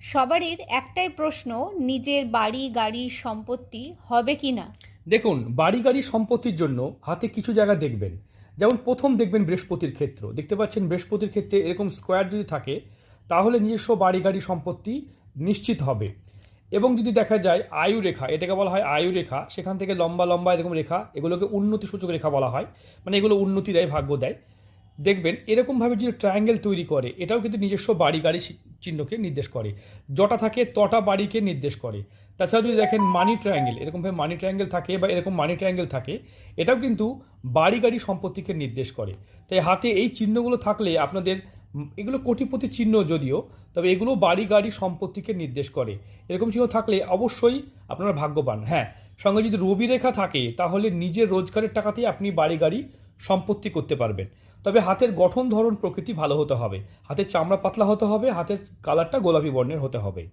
সবারই একটাই প্রশ্ন, নিজের বাড়ি, গাড়ি, সম্পত্তি হবে কি না? দেখুন, বাড়ি, গাড়ি, সম্পত্তির জন্য হাতে কিছু জায়গা দেখবেন। যেমন প্রথম দেখবেন বৃহস্পতির ক্ষেত্র। দেখতে পাচ্ছেন বৃহস্পতির ক্ষেত্রে এরকম স্কোয়ার যদি থাকে, তাহলে নিজস্ব বাড়ি, গাড়ি, সম্পত্তি নিশ্চিত হবে। এবং যদি দেখা যায় আয়ু রেখা, এটাকে বলা হয় আয়ু রেখা, সেখান থেকে লম্বা লম্বা এরকম রেখা, এগুলোকে উন্নতি সূচক রেখা বলা হয়। মানে এগুলো উন্নতি দেয়, ভাগ্য দেয়। দেখবেন এরকমভাবে যদি ট্রায়াঙ্গেল তৈরি করে, এটাও কিন্তু নিজস্ব বাড়ি, গাড়ি চিহ্নকে নির্দেশ করে। জটা থাকে, তটা বাড়িকে নির্দেশ করে। তাছাড়া যদি দেখেন মানি ট্রায়াঙ্গেল এরকমভাবে মানি ট্রায়াঙ্গেল থাকে বা এরকম মানি ট্রায়াঙ্গেল থাকে, এটাও কিন্তু বাড়ি গাড়ি সম্পত্তিকে নির্দেশ করে। তাই হাতে এই চিহ্নগুলো থাকলে আপনাদের এগুলো কোটিপতি চিহ্ন যদিও, তবে এগুলো বাড়ি গাড়ি সম্পত্তিকে নির্দেশ করে। এরকম চিহ্ন থাকলে অবশ্যই আপনার ভাগ্যবান। হ্যাঁ সঙ্গে যদি রবি রেখা থাকে, তাহলে নিজের রোজগারের টাকাতেই আপনি বাড়ি গাড়ি সম্পত্তি করতে পারবেন। তবে হাতের গঠন ধরন প্রকৃতি ভালো হতে হবে। হাতের চামড়া পাতলা হতে হবে, হাতের কালারটা গোলাপি বর্ণের হতে হবে।